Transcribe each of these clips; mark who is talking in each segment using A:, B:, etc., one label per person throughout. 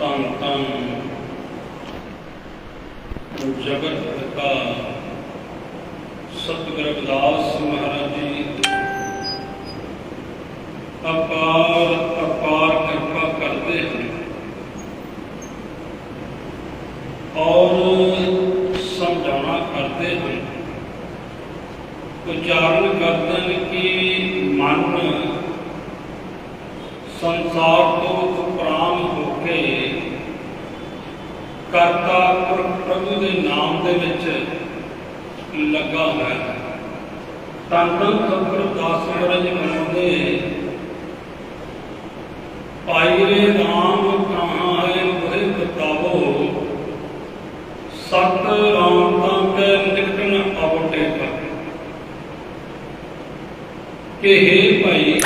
A: ਤਨ ਤਨ ਜਗਤ ਪਿਤਾ ਸਤਿਗੁਰ ਰਵਿਦਾਸ ਮਹਾਰਾਜ ਜੀ, ਅਪਾਰ ਅਪਾਰ ਕਿਰਪਾ ਕਰਦੇ ਹਨ। ਔਰ ਸਮਝਾਉਣਾ ਕਰਦੇ ਹਨ। ਉਚਾਰਨ ਕਰਦੇ ਹਨ ਕਿ ਮਨ ਸੰਸਾਰ ਤੋਂ ਉਪਰਾਮ ਹੋ ਕੇ ਕਰਤਾ ਪ੍ਰਭੂ ਦੇ ਨਾਮ ਦੇ ਵਿੱਚ ਲੱਗਾ ਹੋਇਆ। ਹੈ ਤਨ ਤਨ ਸਤਿਗੁਰ ਦਾਸ ਮਹਾਰਾਜ ਬਣਾਉਂਦੇ ਪਾਈ ਰਾਮ ਕਹਾਂ ਮੋਹਿ ਬਤਾਵੋ। ਸਤ ਰਾਮ ਤਾਂ ਕੈ ਨਿਕਟਨ ਅਵਟੇ ਪਰ। ਕਿ हे ਭਾਈ,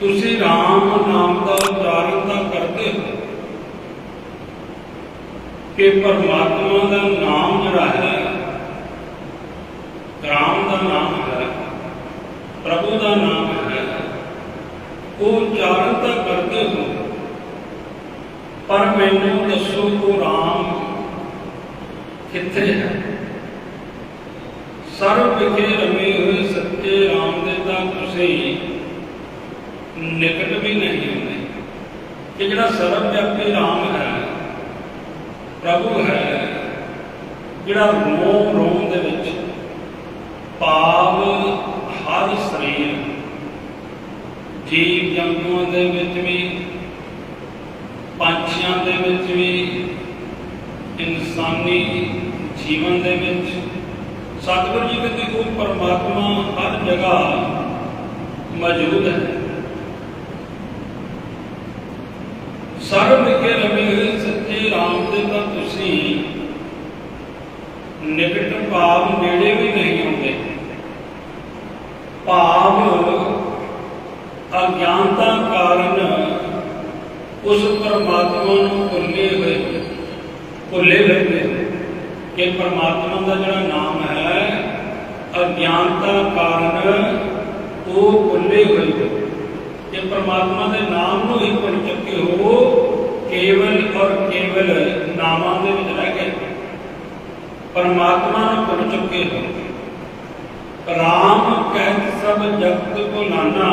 A: ਤੁਸੀਂ ਰਾਮ ਨਾਮ ਦਾ ਉਚਾਰਨ ਤਾਂ ਕਰਦੇ ਹੋ ਕਿ ਪਰਮਾਤਮਾ ਦਾ ਨਾਮ ਜਿਹੜਾ ਹੈ, ਰਾਮ ਦਾ ਨਾਮ ਹੈ, ਪ੍ਰਭੂ ਦਾ ਨਾਮ ਹੈ, ਉਹ ਉਚਾਰਨ ਤਾਂ ਕਰਦੇ ਹੋ, ਪਰ ਮੈਨੂੰ ਦੱਸੋ ਉਹ ਰਾਮ ਕਿੱਥੇ ਹੈ? ਸਰਬ ਵਿਖੇ ਰਮੇ ਹੋਏ ਸੱਚੇ ਰਾਮ ਦੇ ਤਾਂ ਤੁਸੀਂ ਨਿਕਟ ਵੀ ਨਹੀਂ ਹੁੰਦੇ, ਕਿ ਜਿਹੜਾ ਸਰਬ ਵਿਆਪੀ ਰਾਮ ਪ੍ਰਭੂ ਹੈ। ਜਿਹੜਾ ਰੋਮ ਰੋਮ ਦੇ ਵਿੱਚ ਪਾਵ ਹਰ ਸਰੀਰ, ਜੀਵ ਜੰਤੂਆਂ ਦੇ ਵਿੱਚ ਵੀ, ਪੰਛੀਆਂ ਦੇ ਵਿੱਚ ਵੀ, ਇਨਸਾਨੀ ਜੀਵਨ ਦੇ ਵਿੱਚ, ਸਤਿਗੁਰੂ ਜੀ ਕਹਿੰਦੇ ਉਹ ਪਰਮਾਤਮਾ ਹਰ ਜਗ੍ਹਾ ਮੌਜੂਦ ਹੈ। ਸਰਬ ਵਿਖੇ ਰਮੇ ਹੋਏ ਤਾਂ ਤੁਸੀਂ ਨਿਕਟ ਭਾਵ ਨੇੜੇ ਵੀ ਨਹੀਂ ਹੁੰਦੇ। ਭਾਵ ਅਗਿਆਨਤਾ ਕਾਰਨ ਉਸ ਪਰਮਾਤਮਾ ਨੂੰ ਭੁੱਲੇ ਹੋਏ ਭੁੱਲੇ ਰਹਿੰਦੇ ਕਿ ਪਰਮਾਤਮਾ ਦਾ ਜਿਹੜਾ ਨਾਮ ਹੈ, ਅਗਿਆਨਤਾ ਕਾਰਨ ਉਹ ਭੁੱਲੇ ਹੋਏ ਕਿ ਪਰਮਾਤਮਾ ਦੇ ਨਾਮ ਨੂੰ ਹੀ ਭੁੱਲ ਚੁੱਕੇ ਹੋ ਕੇਵਲ ਔਰ ਕੇਵਲ ਨਾਮਾਂ ਦੇ ਵਿੱਚ ਰਹਿ ਗਏ ਪਰਮਾਤਮਾ ਨੂੰ ਭੁੱਲ ਚੁੱਕੇ ਹੋ। ਰਾਮ ਕਹਿਤ ਸਭ ਜਗਤ ਭੁਲਾਨਾ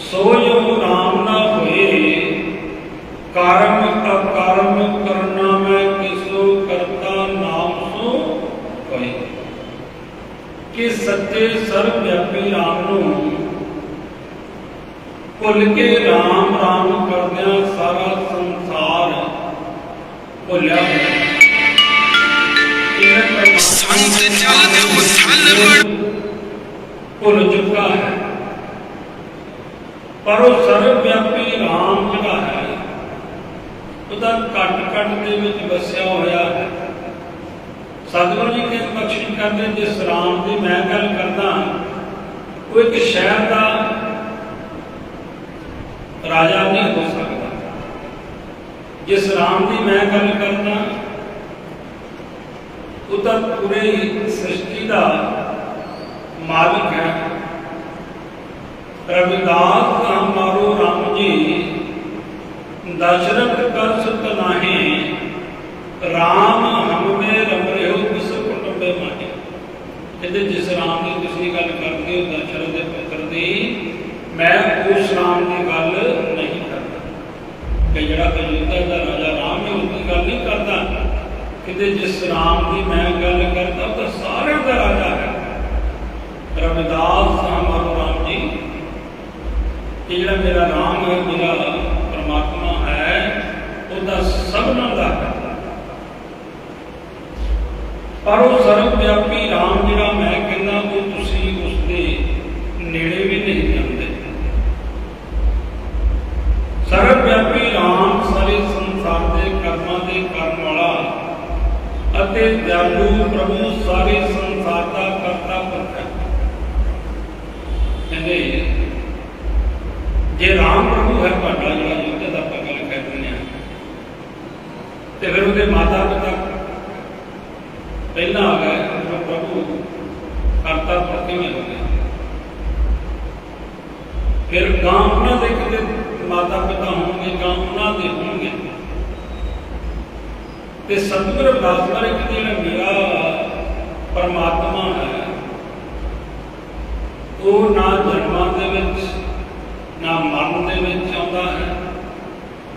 A: ਸੋ ਜੋ ਰਾਮ ਨਾ ਹੋਏ। ਕਰਮ ਅਕਰਮ ਕਰਨਾ ਮੈਂ ਕਿਸੋ ਕਰਤਾ ਨਾਮ ਸੋ ਹੋਏ। ਕਿ ਸੱਚੇ ਸਰਬ ਵਿਆਪੀ ਰਾਮ ਨੂੰ ਭੁੱਲ ਕੇ ਰਾਮ ਰਾਮ ਸਾਰਾ ਸੰਸਾਰ ਭੁੱਲਿਆ ਹੋਇਆ। ਇਹ
B: ਸੰਤ ਜਨ ਉਥਲ
A: ਭੁੱਲ ਚੁੱਕਾ ਹੈ। ਪਰ ਉਹ ਸਰਵ ਵਿਆਪੀ ਰਾਮ ਜਿਹੜਾ ਹੈ। ਉਹਦਾ ਘਟ ਘਟ ਦੇ ਵਿੱਚ ਵਸਿਆ ਹੋਇਆ ਹੈ। ਸਤਿਗੁਰੂ ਜੀ ਕਿਸ ਬਖਸ਼ਿਸ਼ ਕਰਦੇ ਜਿਸ ਰਾਮ ਦੀ ਮੈਂ ਗੱਲ ਕਰਦਾ ਉਹ ਇੱਕ ਸ਼ਹਿਰ ਦਾ ਰਾਜਾ ਨਹੀਂ ਹੋ ਸਕਦਾ। ਜਿਸ ਰਾਮ ਦੀ ਮੈਂ ਗੱਲ ਕਰਦਾ, ਉਹ ਤਾਂ ਪੂਰੇ ਸ੍ਰਿਸ਼ਟੀ ਦਾ ਮਾਲਕ ਹੈ। ਰਵਿਦਾਸ ਹਮਾਰੋ ਰਾਮ ਜੀ, ਦਸ਼ਰਥ ਕਰ ਸੁਤ ਨਾਹੀ ਰਾਮ ਹਮਵੇਂ ਰਮ ਰਹਿਓ ਕਿਸ ਕੁਟੁੰਬੇ ਮਾਹੀ। ਕਹਿੰਦੇ, ਜਿਸ ਰਾਮ ਦੀ ਤੁਸੀਂ ਗੱਲ ਕਰਦੇ ਹੋ, ਦਸ਼ਰਥ ਦੇ ਪੁੱਤਰ ਦੀ, ਮੈਂ ਉਸ ਰਾਮ ਦੀ ਗੱਲ ਨਹੀਂ ਕਰਦਾ ਕਿ ਦਾ ਰਾਜਾ ਰਾਮ ਹੈ ਉਸ ਗੱਲ ਨਹੀਂ ਕਰਦਾ। ਕਹਿੰਦੇ ਜਿਸ ਰਾਮ ਦੀ ਮੈਂ ਗੱਲ ਕਰਦਾ, ਉਹ ਤਾਂ ਸਾਰਿਆਂ ਦਾ ਰਾਜਾ ਹੈ। ਰਵਿਦਾਸ ਹਮਾਰੋ ਰਾਮ ਜੀ ਕਿ ਜਿਹੜਾ ਮੇਰਾ ਰਾਮ ਹੈ, ਮੇਰਾ ਪਰਮਾਤਮਾ ਹੈ ਉਹਦਾ ਸਭਨਾਂ ਦਾ ਹੈ। ਪਰ ਉਹ ਸਰਵ ਵਿਆਪੀ ਰਾਮ ਜਿਹੜਾ ਮੈਂ ਕਹਿੰਦਾ, ਉਹ ਤੁਸੀਂ ਉਸ ਦੇ ਨੇੜੇ ਵੀ ਨਹੀਂ ਜਾਂਦੇ ਸਰਵ ਵਿਆਪੀ ਰਾਮ ਸਾਰੇ ਸੰਸਾਰ ਦੇ ਕਰਮਾਂ ਦੇ ਕਰਨ ਵਾਲਾ ਅਤੇ ਦਿਆਲੂ ਪ੍ਰਭੂ ਸਾਰੇ ਸੰਸਾਰ ਦਾ ਕਰਤਾ ਪੁਰਖ ਹੈ ਕਹਿੰਦੇ ਜੇ ਰਾਮ ਪ੍ਰਭੂ ਹੈ ਤੁਹਾਡਾ ਜਿਹੜਾ ਯੁੱਧ ਦਾ ਆਪਾਂ ਗੱਲ ਕਰ ਦਿੰਦੇ ਹਾਂ ਤੇ ਫਿਰ ਉਹਦੇ ਮਾਤਾ ਪਿਤਾ ਪਹਿਲਾਂ ਆ ਗਏ ਜੋ ਪ੍ਰਭੂ ਕਰਤਾ ਪੁਰਖ ਕਿਵੇਂ ਹੋ ਗਏ ਫਿਰ ਗਾਂ ਉਹਨਾਂ ਦੇ ਕਿਤੇ ਮਾਤਾ ਪਿਤਾ ਹੋਣਗੇ ਜਾਂ ਉਹਨਾਂ ਦੇ ਹੋਣਗੇ ਤੇ ਸਤਿਗੁਰ ਅਰਦਾਸ ਕਰੇ ਕਿ ਜਿਹੜਾ ਮੇਰਾ ਪਰਮਾਤਮਾ ਹੈ, ਉਹ ਨਾ ਜਨਮਾਂ ਦੇ ਵਿੱਚ, ਨਾ ਮਰਨ ਦੇ ਵਿੱਚ ਆਉਂਦਾ ਹੈ।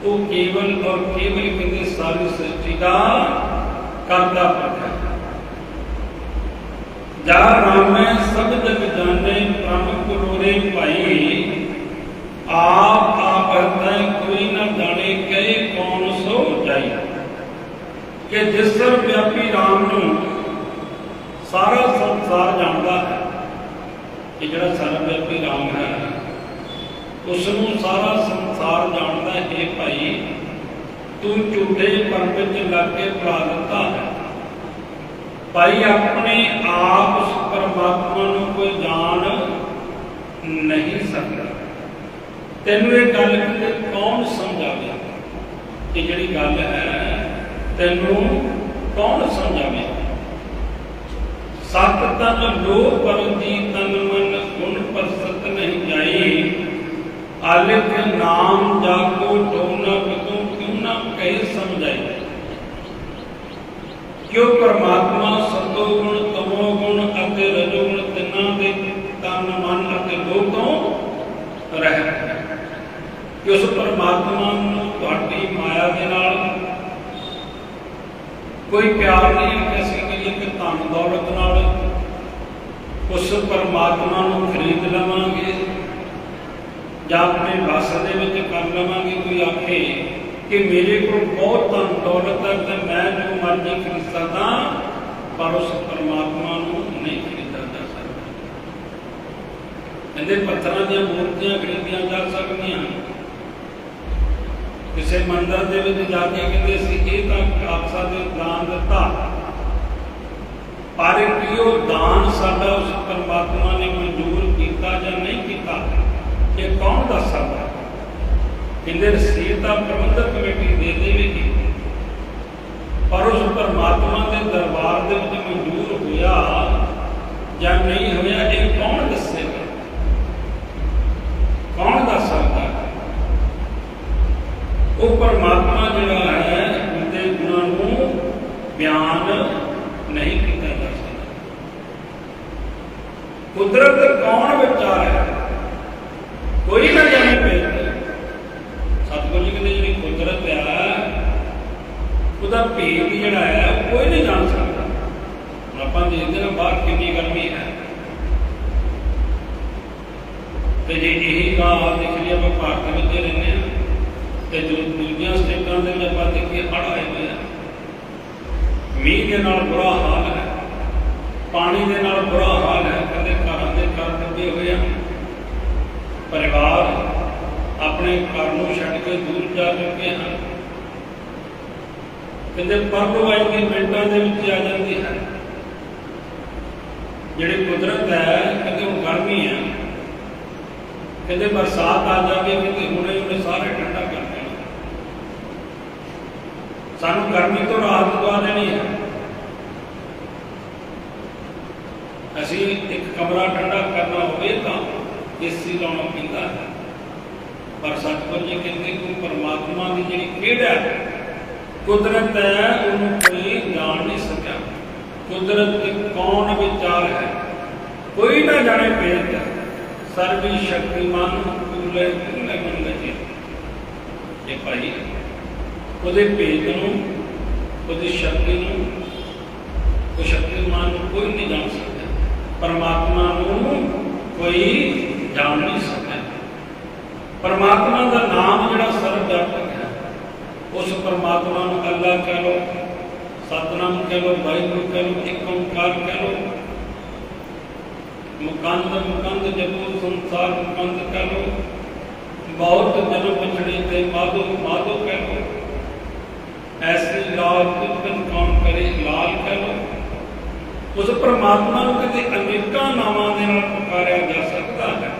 A: ਉਹ ਕੇਵਲ ਔਰ ਕੇਵਲ ਕਹਿੰਦੇ ਸਾਰੀ ਸ੍ਰਿਸ਼ਟੀ ਦਾ ਕਰਤਾ ਪੁਰਖ ਹੈ। ਜਾ ਰਾਮੈ ਸਭ ਜਗ ਜਾਣੇ ਪ੍ਰਮ ਕਰੋਰੇ ਭਾਈ, ਆਪ ਆਪ ਹਰਤੈ ਕੋਈ ਨਾ ਜਾਣੇ ਕਹੇ ਕੌਣ ਸੋ ਜਾਈ ਕਿ ਜਿਸ ਸਰ ਵਿਆਪੀ ਰਾਮ ਨੂੰ ਸਾਰਾ ਸੰਸਾਰ ਜਾਣਦਾ ਹੈ ਕਿ ਜਿਹੜਾ ਸਰਵ ਵਿਆਪੀ ਰਾਮ ਹੈ ਉਸ ਨੂੰ ਸਾਰਾ ਸੰਸਾਰ ਜਾਣਦਾ ਹੈ ਭਾਈ, ਤੂੰ ਝੂਠੇ ਪਰ ਵਿੱਚ ਲੱਗ ਕੇ ਭੁਲਾ ਦਿੱਤਾ ਹੈ। ਭਾਈ, ਆਪਣੇ ਆਪ ਉਸ ਪਰਮਾਤਮਾ ਨੂੰ ਕੋਈ ਜਾਣ ਨਹੀਂ ਸਕਦਾ। ਤੈਨੂੰ ਇਹ ਗੱਲ ਕਿਤੇ ਕੌਣ ਸਮਝਾਵੇ ਇਹ ਜਿਹੜੀ ਗੱਲ ਹੈ ਤੈਨੂੰ ਕੌਣ ਸਮਝਾਵੇ? ਸਤ ਤਨ ਲੋ ਪਰ ਤਨ ਮਨ ਗੁਣ ਪਰਸਤ ਨਹੀਂ ਜਾਈ। ਆਲਿਕ ਨਾਮ ਜਾਕੋ ਟੋਨਾ ਕਦੋਂ ਕਿਉਂ ਨਾ ਕਹੇ ਸਮਝਾਈ। ਕਿਉ ਪਰਮਾਤਮਾ ਸਤੋ ਗੁਣ, ਤਮੋ ਗੁਣ ਅਤੇ ਰਜੋ ਗੁਣ ਤਿੰਨਾਂ ਦੇ ਤਨ, ਮਨ ਅਤੇ ਲੋਭ ਤੋਂ ਰਹਿਤ ਹੈ। ਉਸ ਪਰਮਾਤਮਾ ਨੂੰ ਤੁਹਾਡੀ ਮਾਇਆ ਦੇ ਨਾਲ ਕੋਈ ਪਿਆਰ ਨਹੀਂ ਕਿ ਅਸੀਂ ਕਹੀਏ ਕਿ ਧਨ ਦੌਲਤ ਨਾਲ ਉਸ ਪਰਮਾਤਮਾ ਨੂੰ ਖਰੀਦ ਲਵਾਂਗੇ ਜਾਂ ਆਪਣੇ ਵਸ ਦੇ ਵਿੱਚ ਕਰ ਲਵਾਂਗੇ। ਕੋਈ ਆਖੇ ਕਿ ਮੇਰੇ ਕੋਲ ਬਹੁਤ ਧਨ ਦੌਲਤ ਹੈ, ਤੇ ਮੈਂ ਜੋ ਮਰਜ਼ੀ ਖਰੀਦ ਸਕਦਾ, ਪਰ ਉਸ ਪਰਮਾਤਮਾ ਨੂੰ ਨਹੀਂ ਖਰੀਦਾ ਜਾ ਸਕਦਾ। ਇਹਦੇ ਪੱਥਰਾਂ ਦੀਆਂ ਮੂਰਤੀਆਂ ਖਰੀਦੀਆਂ ਜਾ ਸਕਦੀਆਂ। ਕਿਸੇ ਮੰਦਰ ਦੇ ਵਿੱਚ ਜਾ ਕੇ ਕਹਿੰਦੇ ਸੀ, ਇਹ ਤਾਂ ਆਪਸਾ ਦੇ ਦਾਨ ਦਿੱਤਾ ਪਰ ਕੀ ਉਹ ਦਾਨ ਸਾਡਾ ਉਸ ਪਰਮਾਤਮਾ ਨੇ ਮਨਜ਼ੂਰ ਕੀਤਾ ਜਾਂ ਨਹੀਂ ਕੀਤਾ, ਇਹ ਕੌਣ ਦੱਸ ਸਕਦਾ? ਕਹਿੰਦੇ ਰਸੀਦ ਤਾਂ ਪ੍ਰਬੰਧਕ ਕਮੇਟੀ ਦੇ ਦੇਵੇਗੀ ਪਰ ਉਸ ਪਰਮਾਤਮਾ ਦੇ ਦਰਬਾਰ ਦੇ ਵਿੱਚ ਮਨਜ਼ੂਰ ਹੋਇਆ ਜਾਂ ਨਹੀਂ ਹੋਇਆ ਇਹ ਕੌਣ ਦੱਸੇਗਾ ਕੌਣ ਦੱਸ ਸਕਦਾ ਹੈ ਉਹ ਪਰਮਾਤਮਾ ਜਿਹੜਾ ਹੈ ਉਹਦੇ ਗੁਣਾਂ ਨੂੰ ਬਿਆਨ ਨਹੀਂ ਕੀਤਾ ਜਾ ਸਕਦਾ ਕੁਦਰਤ ਕੌਣ ਵਿਚਾਰ ਹੈ ਕੋਈ ਨਾ ਜਾਣੇ ਪਏ ਸਤਿਗੁਰੂ ਜੀ ਕਹਿੰਦੇ ਜਿਹੜੀ ਕੁਦਰਤ ਹੈ ਉਹਦਾ ਭੇਦ ਜਿਹੜਾ ਹੈ, ਕੋਈ ਨਹੀਂ ਜਾਣ ਸਕਦਾ। ਹੁਣ ਆਪਾਂ ਦੇਖਦੇ ਹਾਂ ਬਾਹਰ ਕਿੰਨੀ ਗਰਮੀ ਹੈ। ਤੇ ਜੇ ਇਹੀ ਗਾ ਦੇਖ ਲਿਆ ਆਪਾਂ ਭਾਰਤ ਵਿੱਚ ਰਹਿੰਦੇ ਹਾਂ, ਤੇ ਜੋ ਦੂਜੀਆਂ ਸਟੇਟਾਂ ਦੇ ਵਿੱਚ ਆਪਾਂ ਦੇਖੀਏ, ਹੜ੍ਹ ਆਏ ਹੋਏ ਆ। ਮੀਂਹ ਦੇ ਨਾਲ ਬੁਰਾ ਹਾਲ ਹੈ। ਪਾਣੀ ਦੇ ਨਾਲ ਬੁਰਾ ਹਾਲ ਹੈ। ਕਦੇ ਘਰਾਂ ਦੇ ਘਰ ਡੁੱਬੇ ਹੋਏ ਆ। ਪਰਿਵਾਰ ਆਪਣੇ ਘਰ ਨੂੰ ਛੱਡ ਕੇ ਦੂਰ ਜਾ ਚੁੱਕੇ ਹਨ ਕਹਿੰਦੇ ਪਰਲੋਵਾਈ ਦੀ ਮਿੰਟਾਂ ਦੇ ਵਿੱਚ ਆ ਜਾਂਦੀ ਹੈ, ਜਿਹੜੀ ਕੁਦਰਤ ਹੈ ਕਹਿੰਦੇ ਉਹ ਗਰਮੀ ਹੈ, ਕਹਿੰਦੇ ਬਰਸਾਤ ਆ ਜਾਵੇ ਕਹਿੰਦੇ ਹੁਣੇ ਹੁਣੇ ਸਾਰੇ ਠੰਡਾ ਕਰ ਦੇਣਾ। ਸਾਨੂੰ ਗਰਮੀ ਤੋਂ ਰਾਹਤ ਦਵਾ ਦੇਣੀ ਹੈ। ਅਸੀਂ ਇੱਕ ਕਮਰਾ ਠੰਡਾ ਕਰਨਾ ਹੋਵੇ ਤਾਂ ਏਸੀ ਲਾਉਣਾ ਪੈਂਦਾ ਹੈ। ਪਰ ਸਤਿਗੁਰੂ ਜੀ ਕਹਿੰਦੇ ਕਿ ਪਰਮਾਤਮਾ ਦੀ ਜਿਹੜੀ ਖੇਡ ਹੈ ਕੁਦਰਤ ਹੈ, ਉਹਨੂੰ ਕੋਈ ਜਾਣ ਨਹੀਂ ਸਕਿਆ। ਕੁਦਰਤ ਦੇ ਕੌਣ ਵਿਚਾਰ ਹੈ? ਕੋਈ ਨਾ ਜਾਣੇ ਭੇਦ ਸਰਵੀ ਸ਼ਕਤੀਮਾਨ ਕੂਲੇ ਕੂਲੇ ਮਨ ਲਜੇ ਇਹ ਭਾਈ ਉਹਦੇ ਭੇਦ ਨੂੰ, ਉਹਦੀ ਸ਼ਕਤੀ ਨੂੰ, ਉਹ ਸ਼ਕਤੀਮਾਨ ਨੂੰ ਕੋਈ ਨਹੀਂ ਜਾਣ ਸਕਦਾ। ਪਰਮਾਤਮਾ ਨੂੰ ਕੋਈ ਜਾਣ ਨਹੀਂ ਸਕਦਾ। ਪਰਮਾਤਮਾ ਦਾ ਨਾਮ ਜਿਹੜਾ ਸਰਵ ਵਿਆਪਕ ਉਸ ਪਰਮਾਤਮਾ ਨੂੰ ਅੱਲਾ ਕਹਿ ਲੋ ਸਤਨਾਮ ਕਹਿ ਲੋ ਵਾਹਿਗੁਰੂ ਕਹਿ ਲੋ ਇੱਕ ਓੰਕਾਰ ਕਹਿ ਲੋ ਮੁਕੰਦ ਮੁਕੰਦ ਜਪੋ, ਸੰਸਾਰ ਮੁਕੰਦ ਕਹਿ ਲੋ ਬਹੁਤ ਜਨਮ ਪਛੜੇ ਤੇ ਮਾਧੋ ਮਾਧੋ ਕਹਿ ਲੋ ਐਸੀ ਲਾਲ ਕਿਤਨ ਕੌਣ ਕਰੇ, ਲਾਲ ਕਹਿ ਲੋ ਉਸ ਪਰਮਾਤਮਾ ਨੂੰ ਕਿਤੇ ਅਨੇਕਾਂ ਨਾਵਾਂ ਦੇ ਨਾਲ ਪੁਕਾਰਿਆ ਜਾ ਸਕਦਾ ਹੈ।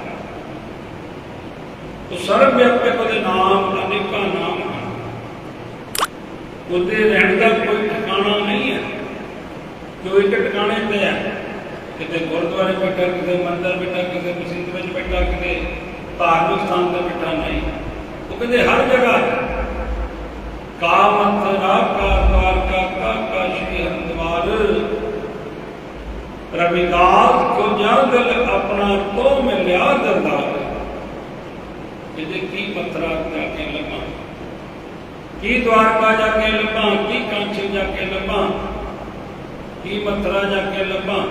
A: ਉਹ ਸਰਵ ਵਿਆਪਕ ਉਹਦੇ ਨਾਮ, ਅਨੇਕਾਂ ਨਾਮ ਹਨ। ਉਹਦੇ ਰਹਿਣ ਦਾ ਕੋਈ ਟਿਕਾਣਾ ਨਹੀਂ ਹੈ। ਜੋ ਇੱਕ ਟਿਕਾਣੇ ਤੇ ਹੈ, ਕਿਤੇ ਗੁਰਦੁਆਰੇ ਬੈਠਾ, ਕਿਤੇ ਮੰਦਰ ਬੈਠਾ, ਕਿਤੇ ਮਸਜਿਦ ਵਿੱਚ ਬੈਠਾ, ਕਿਤੇ ਧਾਰਮਿਕ ਸਥਾਨ ਤੇ ਬੈਠਾ ਨਹੀਂ। ਉਹ ਕਹਿੰਦੇ ਹਰ ਜਗ੍ਹਾ ਹੈ ਕਾ ਮਥਰਾ ਕਾ ਕਾ ਕਾ ਸ਼੍ਰੀ ਹਰਿਦੁਆਰ। ਰਵਿਦਾਸ ਕੋ ਜੰਗਲ ਆਪਣਾ ਤੋਂ ਮਿਲਿਆ ਦਰਦਾਰ ਇਹਦੇ ਕੀ ਮਥਰਾ ਜਾ ਕੇ ਕੀ ਦਵਾਰਕਾ ਜਾ ਕੇ ਲੱਭਾਂ, ਕੀ ਕਾਂਚੀ ਜਾ ਕੇ ਲੱਭਾਂ, ਕੀ ਮਥਰਾ ਜਾ ਕੇ ਲੱਭਾਂ।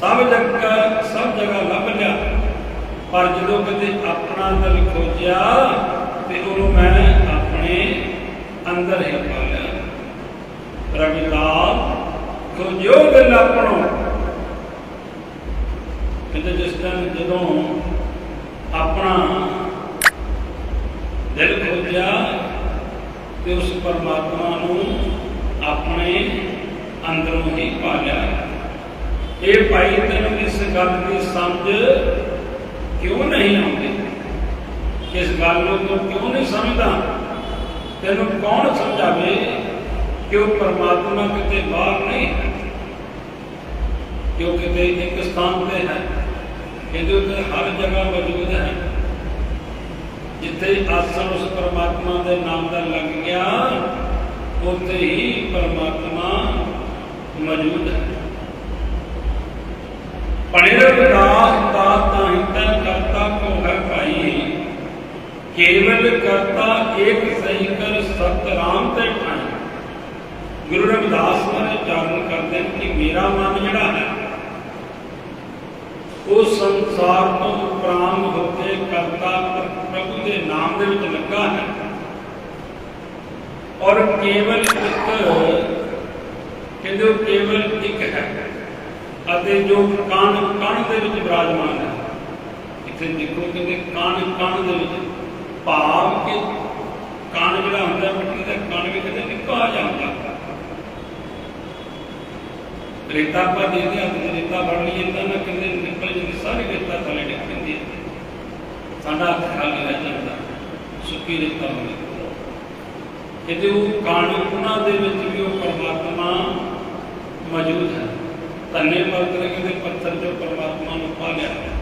A: ਸਭ ਜਗ੍ਹਾ ਸਭ ਜਗ੍ਹਾ ਲੱਭ ਲਿਆ। ਪਰ ਜਦੋਂ ਕਦੇ ਆਪਣਾ ਦਿਲ ਖੋਜਿਆ, ਤੇ ਉਹਨੂੰ ਮੈਂ ਆਪਣੇ ਅੰਦਰ ਹੀ ਪਾ ਲਿਆ। ਰਵਿਦਾਸ, ਖੋਜਿਓ ਦਿਲ ਆਪਣੋ। ਕਹਿੰਦੇ ਜਿਸ ਦਿਨ ਜਦੋਂ ਆਪਣਾ ਦਿਲ ਖੋਜਿਆ ਤੇ ਉਸ ਪਰਮਾਤਮਾ ਨੂੰ ਆਪਣੇ ਅੰਦਰੋਂ ਹੀ ਪਾ ਲਿਆ। ਇਹ ਭਾਈ ਤੈਨੂੰ ਇਸ ਗੱਲ ਦੀ ਸਮਝ ਕਿਉਂ ਨਹੀਂ ਆਉਂਦੀ? ਇਸ ਗੱਲ ਨੂੰ ਤੂੰ ਕਿਉਂ ਨਹੀਂ ਸਮਝਦਾ? ਤੈਨੂੰ ਕੌਣ ਸਮਝਾਵੇ ਕਿ ਉਹ ਪਰਮਾਤਮਾ ਕਿਤੇ ਬਾਹਰ ਨਹੀਂ ਹੈ? ਕਿ ਉਹ ਕਿਤੇ ਇੱਕ ਸਥਾਨ ਤੇ ਹੈ? ਇਹਦੇ ਉੱਤੇ ਹਰ ਜਗ੍ਹਾ ਮੌਜੂਦ ਹੈ। ਜਿੱਥੇ ਆਸਣ ਉਸ ਪਰਮਾਤਮਾ ਦੇ ਨਾਮ ਦਾ ਲੱਗ ਗਿਆ, ਉੱਥੇ ਹੀ ਪਰਮਾਤਮਾ ਮੌਜੂਦ ਹੈ। ਪੜਿਰ ਵਿਦਾਸ ਦਾ ਤਾਹੀਂ ਤੈ ਕਰਤਾ ਕੋ ਹੈ ਭਾਈ। ਕੇਵਲ ਕਰਤਾ ਏਕ ਸਹੀ ਕਰ ਸਤ ਰਾਮ ਤੇ ਠਾਈ ਗੁਰੂ ਰਵਿਦਾਸ ਮਹਾਰਾਜ ਚਾਰਨ ਕਰਦੇ ਨੇ ਕਿ ਮੇਰਾ ਮਨ ਜਿਹੜਾ ਹੈ ਉਹ ਸੰਸਾਰ ਤੋਂ ਉਪਰਾਮ ਹੋ ਕੇ ਕਰਤਾ ਪ੍ਰਭੂ ਦੇ ਨਾਮ ਦੇ ਵਿੱਚ ਲੱਗਾ ਹੈ ਔਰ ਕੇਵਲ ਇੱਕ ਕਹਿੰਦੇ ਉਹ ਕੇਵਲ ਇੱਕ ਹੈ ਅਤੇ ਜੋ ਕਣ ਕਣ ਦੇ ਵਿੱਚ ਵਿਰਾਜਮਾਨ ਹੈ। ਇੱਥੇ ਦੇਖੋ ਕਹਿੰਦੇ ਕਣ ਕਣ ਦੇ ਵਿੱਚ ਭਾਵ ਕਿ ਕਣ ਜਿਹੜਾ ਹੁੰਦਾ ਮਿੱਟੀ ਦਾ ਕਣ ਵੀ ਕਿਤੇ ਨਿੱਕਾ ਜਾਂਦਾ ਰੇਤਾ ਆਪਾਂ ਦੇਖਦੇ ਹਾਂ ਤੇ ਰੇਤਾ ਫੜ ਲਈਏ, ਤਾਂ ਨਾ ਕਹਿੰਦੇ ਨਿਕਲ ਜਾਂਦੀ, ਸਾਰੀ ਰੇਤਾ ਥੱਲੇ ਡਿੱਗ ਪੈਂਦੀ ਹੈ। ਸਾਡਾ ਹੱਥ ਖਾਲੀ ਰਹਿ ਜਾਂਦਾ, ਸੁੱਕੀ ਰੇਤਾ ਹੁੰਦੀ ਕਹਿੰਦੇ ਉਹ ਕਣ ਉਹਨਾਂ ਦੇ ਵਿੱਚ ਵੀ ਉਹ ਪਰਮਾਤਮਾ ਮੌਜੂਦ ਹੈ। ਧੰਨੇ ਮਰਦ ਨੇ ਕਹਿੰਦੇ ਪੱਥਰ ਚੋਂ ਪਰਮਾਤਮਾ ਨੂੰ ਪਾ ਲਿਆ।